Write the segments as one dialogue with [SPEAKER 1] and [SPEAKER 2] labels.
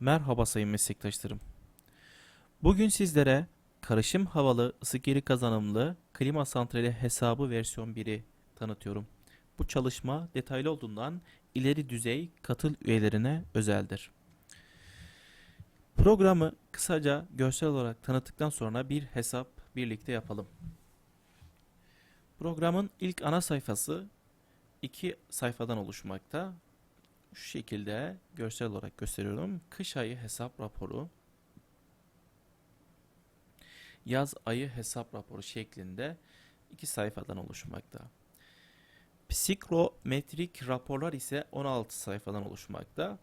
[SPEAKER 1] Merhaba sayın meslektaşlarım. Bugün sizlere karışım havalı ısı geri kazanımlı klima santrali hesabı versiyon 1'i tanıtıyorum. Bu çalışma detaylı olduğundan ileri düzey katıl üyelerine özeldir. Programı kısaca görsel olarak tanıttıktan sonra bir hesap birlikte yapalım. Programın ilk ana sayfası iki sayfadan oluşmakta. Şu şekilde görsel olarak gösteriyorum. Kış ayı hesap raporu, yaz ayı hesap raporu şeklinde iki sayfadan oluşmakta. Psikrometrik raporlar ise 16 sayfadan oluşmakta.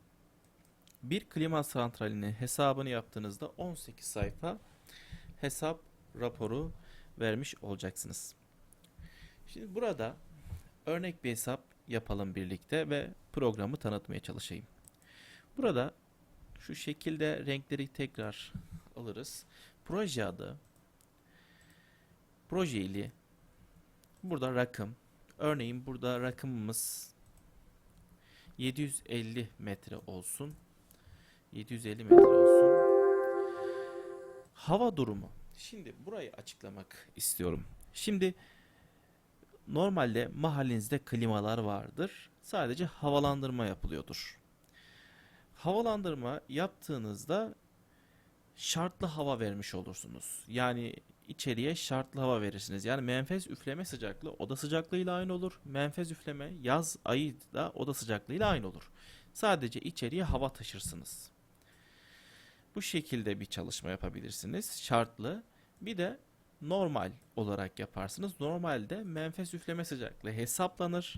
[SPEAKER 1] Bir klima santralinin hesabını yaptığınızda 18 sayfa hesap raporu vermiş olacaksınız. Şimdi burada örnek bir hesap yapalım birlikte ve programı tanıtmaya çalışayım. Burada şu şekilde renkleri tekrar alırız. Proje adı, proje ili, burada rakım. Örneğin burada rakımımız 750 metre olsun. 750 metre olsun. Hava durumu. Şimdi burayı açıklamak istiyorum. Şimdi Normalde mahallenizde klimalar vardır. Sadece havalandırma yapılıyordur. Havalandırma yaptığınızda şartlı hava vermiş olursunuz. Yani içeriye şartlı hava verirsiniz. Yani menfez üfleme sıcaklığı oda sıcaklığıyla aynı olur. Menfez üfleme yaz ayı da oda sıcaklığıyla aynı olur. Sadece içeriye hava taşırsınız. Bu şekilde bir çalışma yapabilirsiniz. Şartlı. Bir de normal olarak yaparsınız. Normalde menfez üfleme sıcaklığı hesaplanır.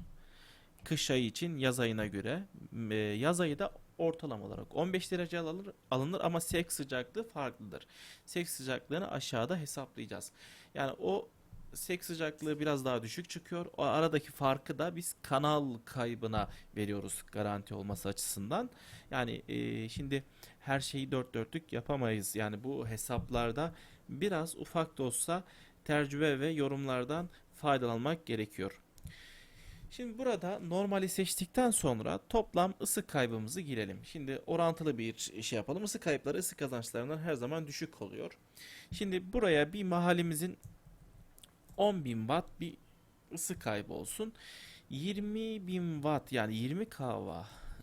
[SPEAKER 1] Kış ayı için yaz ayına göre. Yaz ayı da ortalama olarak 15 derece alınır, alınır ama sek sıcaklığı farklıdır. Sek sıcaklığını aşağıda hesaplayacağız. Yani o sek sıcaklığı biraz daha düşük çıkıyor. O aradaki farkı da biz kanal kaybına veriyoruz garanti olması açısından. Yani e, şimdi her şeyi dört dörtlük yapamayız. Yani bu hesaplarda biraz ufak da olsa tecrübe ve yorumlardan faydalanmak gerekiyor. Şimdi burada normali seçtikten sonra toplam ısı kaybımızı girelim. Şimdi orantılı bir şey yapalım. Isı kayıpları ısı kazançlarından her zaman düşük oluyor. Şimdi buraya bir mahallemizin 10.000 watt bir ısı kaybı olsun. 20.000 watt yani 20 kW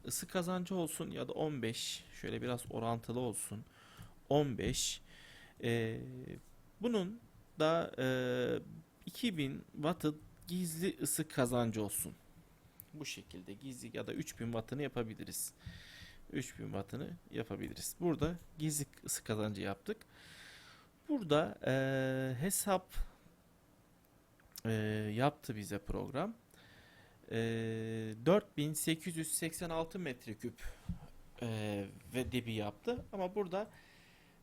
[SPEAKER 1] ısı kazancı olsun ya da 15 şöyle biraz orantılı olsun. 15 ee, bunun da e, 2000 wattı gizli ısı kazancı olsun. Bu şekilde gizli ya da 3000 wattını yapabiliriz. 3000 wattını yapabiliriz. Burada gizli ısı kazancı yaptık. Burada e, hesap e, yaptı bize program. E, 4886 metreküp e, ve debi yaptı. Ama burada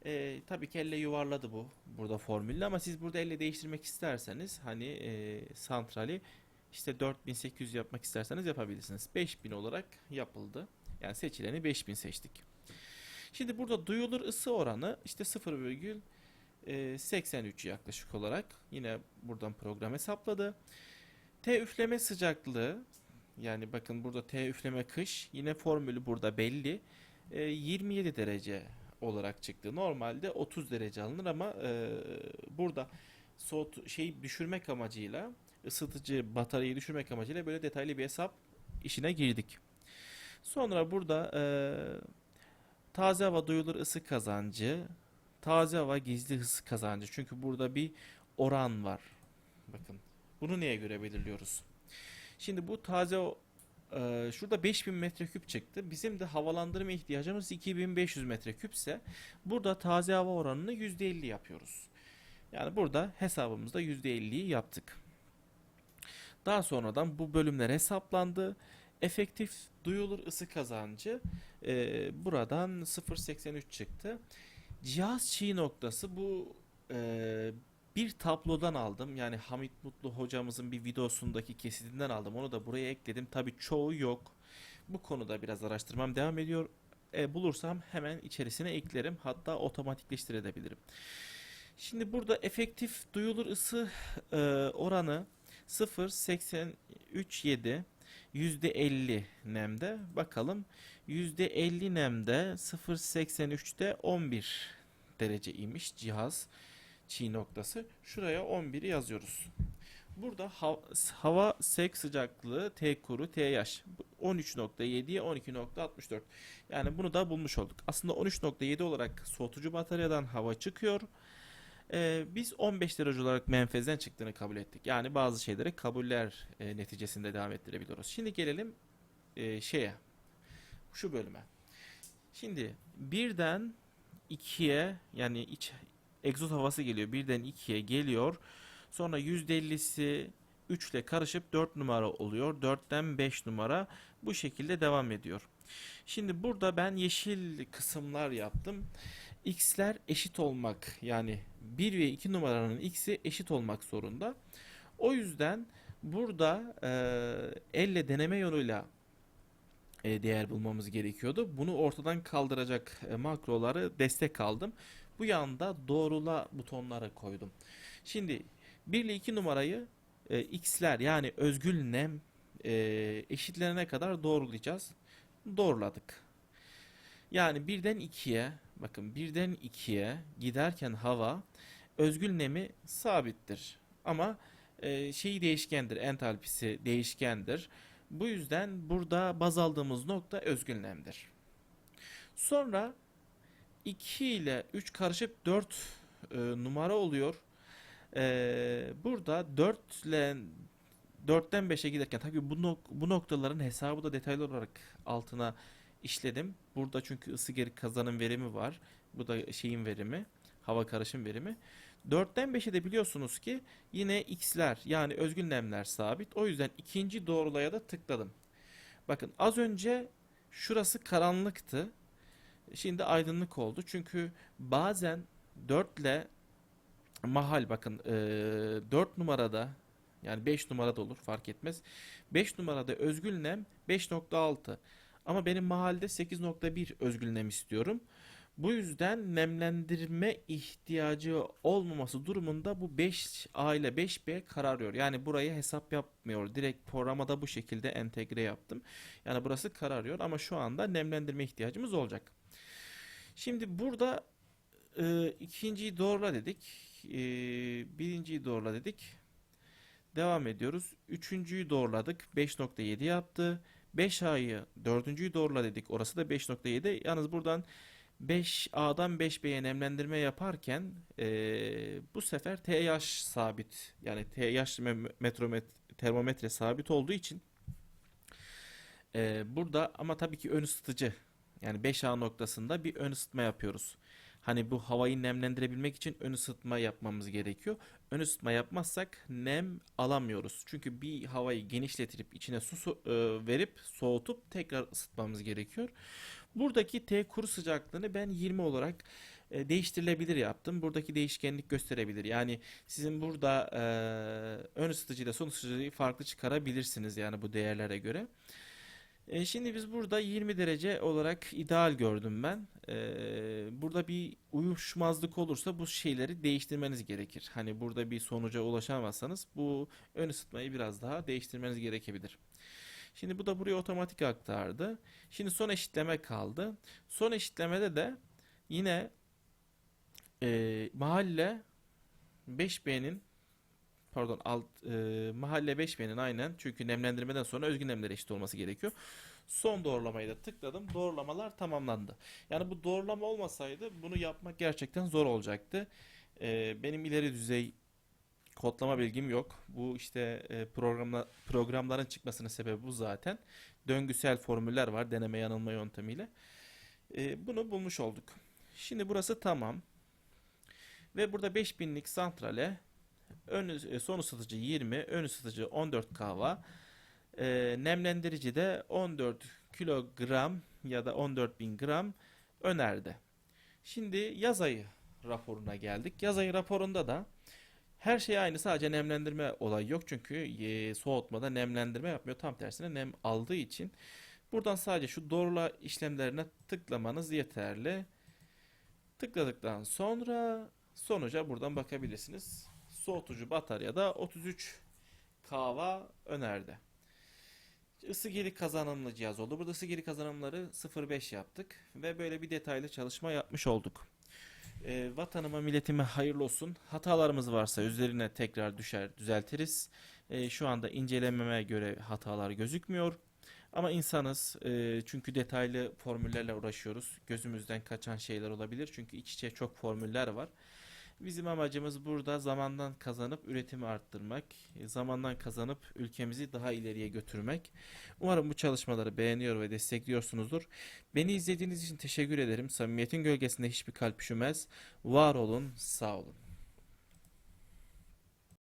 [SPEAKER 1] e, tabii ki elle yuvarladı bu burada formülü ama siz burada elle değiştirmek isterseniz hani e, santrali işte 4800 yapmak isterseniz yapabilirsiniz. 5000 olarak yapıldı. Yani seçileni 5000 seçtik. Şimdi burada duyulur ısı oranı işte 0,83 yaklaşık olarak yine buradan program hesapladı. T üfleme sıcaklığı yani bakın burada T üfleme kış yine formülü burada belli. E, 27 derece olarak çıktı. Normalde 30 derece alınır ama e, burada soğut şey düşürmek amacıyla ısıtıcı bataryayı düşürmek amacıyla böyle detaylı bir hesap işine girdik. Sonra burada e, taze hava duyulur ısı kazancı, taze hava gizli ısı kazancı. Çünkü burada bir oran var. Bakın. Bunu neye göre belirliyoruz? Şimdi bu taze ee, şurada 5000 metreküp çıktı. Bizim de havalandırma ihtiyacımız 2500 metreküpse burada taze hava oranını %50 yapıyoruz. Yani burada hesabımızda %50'yi yaptık. Daha sonradan bu bölümler hesaplandı. Efektif duyulur ısı kazancı e, buradan 0.83 çıktı. Cihaz çiğ noktası bu e, bir tablodan aldım. Yani Hamit Mutlu hocamızın bir videosundaki kesitinden aldım. Onu da buraya ekledim. Tabii çoğu yok. Bu konuda biraz araştırmam devam ediyor. E, bulursam hemen içerisine eklerim. Hatta otomatikleştirebilirim. Şimdi burada efektif duyulur ısı e, oranı 0.837 %50 nemde. Bakalım %50 nemde 0.83'te 11 derece imiş cihaz çiğ noktası. Şuraya 11'i yazıyoruz. Burada hav- hava sek sıcaklığı T kuru T yaş 13.7'ye 12.64. Yani bunu da bulmuş olduk. Aslında 13.7 olarak soğutucu bataryadan hava çıkıyor. Ee, biz 15 derece olarak menfezden çıktığını kabul ettik. Yani bazı şeyleri kabuller e, neticesinde devam ettirebiliyoruz. Şimdi gelelim e, şeye, şu bölüme. Şimdi birden 2'ye yani iç egzoz havası geliyor. Birden 2'ye geliyor. Sonra %50'si 3 ile karışıp 4 numara oluyor. 4'ten 5 numara bu şekilde devam ediyor. Şimdi burada ben yeşil kısımlar yaptım. X'ler eşit olmak yani 1 ve 2 numaranın x'i eşit olmak zorunda. O yüzden burada e, elle deneme yoluyla e, değer bulmamız gerekiyordu. Bunu ortadan kaldıracak e, makroları destek aldım. Bu yanda doğrula butonlara koydum. Şimdi 1 ile 2 numarayı e, x'ler yani özgül nem e, eşitlenene kadar doğrulayacağız. Doğruladık. Yani birden 2'ye bakın birden 2'ye giderken hava özgül nemi sabittir. Ama e, şeyi değişkendir. Entalpisi değişkendir. Bu yüzden burada baz aldığımız nokta özgül nemdir. Sonra 2 ile 3 karışıp 4 e, numara oluyor. E, burada 4 ile 4'ten 5'e giderken tabii bu, nok- bu noktaların hesabı da detaylı olarak altına işledim. Burada çünkü ısı geri kazanım verimi var. Bu da şeyin verimi, hava karışım verimi. 4'ten 5'e de biliyorsunuz ki yine x'ler yani özgül nemler sabit. O yüzden ikinci doğrulaya da tıkladım. Bakın az önce şurası karanlıktı. Şimdi aydınlık oldu. Çünkü bazen 4 ile mahal bakın eee 4 numarada yani 5 numarada olur fark etmez. 5 numarada özgül nem 5.6 ama benim mahalde 8.1 özgül nem istiyorum. Bu yüzden nemlendirme ihtiyacı olmaması durumunda bu 5A ile 5B kararıyor. Yani burayı hesap yapmıyor. Direkt programa da bu şekilde entegre yaptım. Yani burası kararıyor ama şu anda nemlendirme ihtiyacımız olacak. Şimdi burada e, ikinciyi doğrula dedik. E, birinciyi doğrula dedik. Devam ediyoruz. Üçüncüyü doğruladık. 5.7 yaptı. 5A'yı dördüncüyü doğrula dedik. Orası da 5.7. Yalnız buradan 5A'dan 5B'ye nemlendirme yaparken eee, bu sefer TH sabit. Yani TH metromet, termometre sabit olduğu için eee, burada ama tabii ki ön ısıtıcı yani 5A noktasında bir ön ısıtma yapıyoruz. Hani bu havayı nemlendirebilmek için ön ısıtma yapmamız gerekiyor. Ön ısıtma yapmazsak nem alamıyoruz. Çünkü bir havayı genişletirip içine su e, verip soğutup tekrar ısıtmamız gerekiyor. Buradaki T kuru sıcaklığını ben 20 olarak e, değiştirilebilir yaptım. Buradaki değişkenlik gösterebilir. Yani sizin burada e, ön ısıtıcıyla son ısıtıcıyı farklı çıkarabilirsiniz yani bu değerlere göre. E, şimdi biz burada 20 derece olarak ideal gördüm ben. E, burada bir uyuşmazlık olursa bu şeyleri değiştirmeniz gerekir. Hani burada bir sonuca ulaşamazsanız bu ön ısıtmayı biraz daha değiştirmeniz gerekebilir. Şimdi bu da buraya otomatik aktardı. Şimdi son eşitleme kaldı. Son eşitlemede de yine e, mahalle 5B'nin pardon alt, e, mahalle 5B'nin aynen çünkü nemlendirmeden sonra özgün nemlere eşit olması gerekiyor. Son doğrulamayı da tıkladım. Doğrulamalar tamamlandı. Yani bu doğrulama olmasaydı bunu yapmak gerçekten zor olacaktı. E, benim ileri düzey kodlama bilgim yok. Bu işte e, programla, programların çıkmasının sebebi bu zaten. Döngüsel formüller var deneme yanılma yöntemiyle. E, bunu bulmuş olduk. Şimdi burası tamam. Ve burada 5000'lik santrale ön, e, son ısıtıcı 20, ön ısıtıcı 14 kahva, e, nemlendirici de 14 kilogram ya da 14.000 gram önerdi. Şimdi yaz ayı raporuna geldik. Yaz ayı raporunda da her şey aynı sadece nemlendirme olayı yok çünkü e, soğutmada nemlendirme yapmıyor. Tam tersine nem aldığı için buradan sadece şu doğrula işlemlerine tıklamanız yeterli. Tıkladıktan sonra sonuca buradan bakabilirsiniz. Soğutucu bataryada 33 kahva önerdi. Isı geri kazanımlı cihaz oldu. Burada ısı geri kazanımları 0.5 yaptık ve böyle bir detaylı çalışma yapmış olduk. Ee, vatanıma, milletime hayırlı olsun. Hatalarımız varsa üzerine tekrar düşer, düzeltiriz. Ee, şu anda incelememe göre hatalar gözükmüyor. Ama insanız e, çünkü detaylı formüllerle uğraşıyoruz. Gözümüzden kaçan şeyler olabilir çünkü iç içe çok formüller var. Bizim amacımız burada zamandan kazanıp üretimi arttırmak, e, zamandan kazanıp ülkemizi daha ileriye götürmek. Umarım bu çalışmaları beğeniyor ve destekliyorsunuzdur. Beni izlediğiniz için teşekkür ederim. Samimiyetin gölgesinde hiçbir kalp üşümez. Var olun, sağ olun.